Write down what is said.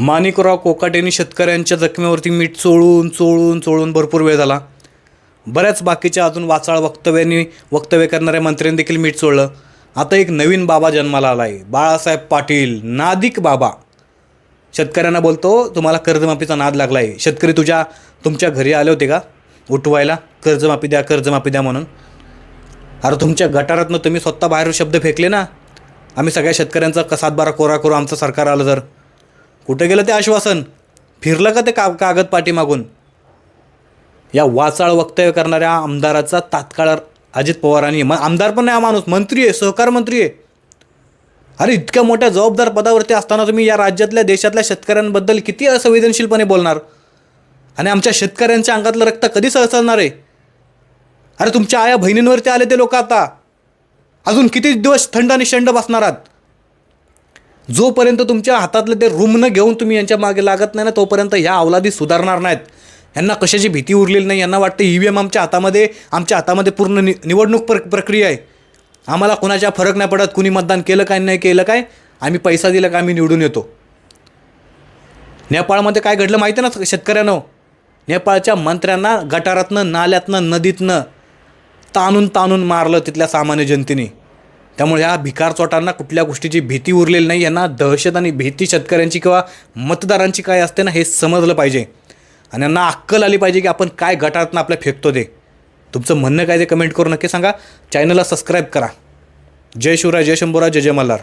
माणिकराव कोकाटेंनी शेतकऱ्यांच्या जखमेवरती मीठ चोळून चोळून चोळून भरपूर वेळ झाला. बऱ्याच बाकीच्या अजून वाचाळ वक्तव्यांनी वक्तव्य करणाऱ्या मंत्र्यांनी देखील मीठ चोळलं. आता एक नवीन बाबा जन्माला आला आहे बाळासाहेब पाटील नादिक बाबा. शेतकऱ्यांना बोलतो तुम्हाला कर्जमाफीचा नाद लागला आहे शेतकरी तुझ्या तुमच्या घरी आले होते का? उठवायला. कर्जमाफी द्या कर्जमाफी द्या म्हणून. अरे तुमच्या गटारातनं तुम्ही स्वतः बाहेर शब्द फेकले ना. आम्ही सगळ्या शेतकऱ्यांचा कसात बारा कोरा करू आमचं सरकार आलं तर. कुठं गेलं ते आश्वासन? फिरलं का ते का कागद पाठीमागून? या वाचाळ वक्तव्य करणाऱ्या आमदाराचा तात्काळ अजित पवारांनी म आमदार पण नाही हा माणूस मंत्री आहे सहकार मंत्री आहे. अरे इतक्या मोठ्या जबाबदार पदावरती असताना तुम्ही या राज्यातल्या देशातल्या शेतकऱ्यांबद्दल किती असंवेदनशीलपणे बोलणार? आणि आमच्या शेतकऱ्यांच्या अंगातलं रक्त कधी सळसळणार आहे? अरे तुमच्या आया बहिणींवरती आले ते लोक आता. अजून किती दिवस थंड आणि शंड बसणार आहात? जोपर्यंत तुमच्या हातातलं ते रुग्ण घेऊन तुम्ही यांच्या मागे लागत नाही ना तोपर्यंत ह्या अवलादी सुधारणार नाहीत. यांना कशाची भीती उरलेली नाही. यांना वाटतं ई व्ही एम आमच्या हातामध्ये आमच्या हातामध्ये पूर्ण नि निवडणूक प्र प्रक्रिया आहे. आम्हाला कोणाच्या फरक नाही पडत कुणी मतदान केलं काय नाही केलं काय आम्ही पैसा दिला का आम्ही निवडून येतो. नेपाळमध्ये काय घडलं माहिती आहे ना शेतकऱ्यांनो? नेपाळच्या मंत्र्यांना गटारातनं नाल्यातनं नदीतनं ताणून ताणून मारलं तिथल्या सामान्य जनतेने. त्यामुळे ह्या भिकारचोटांना कुठल्या गोष्टीची भीती उरलेली नाही. यांना दहशत आणि भीती शेतकऱ्यांची किंवा मतदारांची काय असते ना हे समजलं पाहिजे. आणि यांना अक्कल आली पाहिजे की आपण काय गटातनं आपल्या फेकतो ते. तुमचं म्हणणं काय ते कमेंट करून नक्की सांगा. चॅनलला सबस्क्राईब करा. जय शिवराय जय शंभूराय जय जय मल्हार.